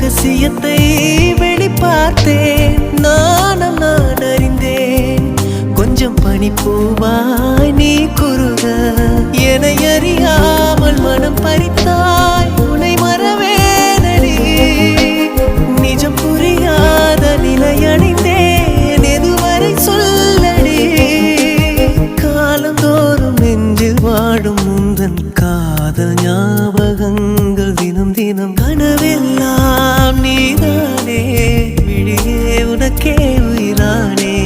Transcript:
ரகசியத்தை வெளிப்பார்த்தேன். நானும் நான் அறிந்தேன் கொஞ்சம் பணி போவாய் நீ குறுக. என அறியாமல் மனம் பறித்தாய். உனை மறவேனடி. நிஜம் புரியாத நிலை அணிந்தேன். எதுவரை சொல்லடி. காலந்தோறும் நெஞ்சில் வாடும் முந்தன் காதல் ஞாபகங்கள். நானே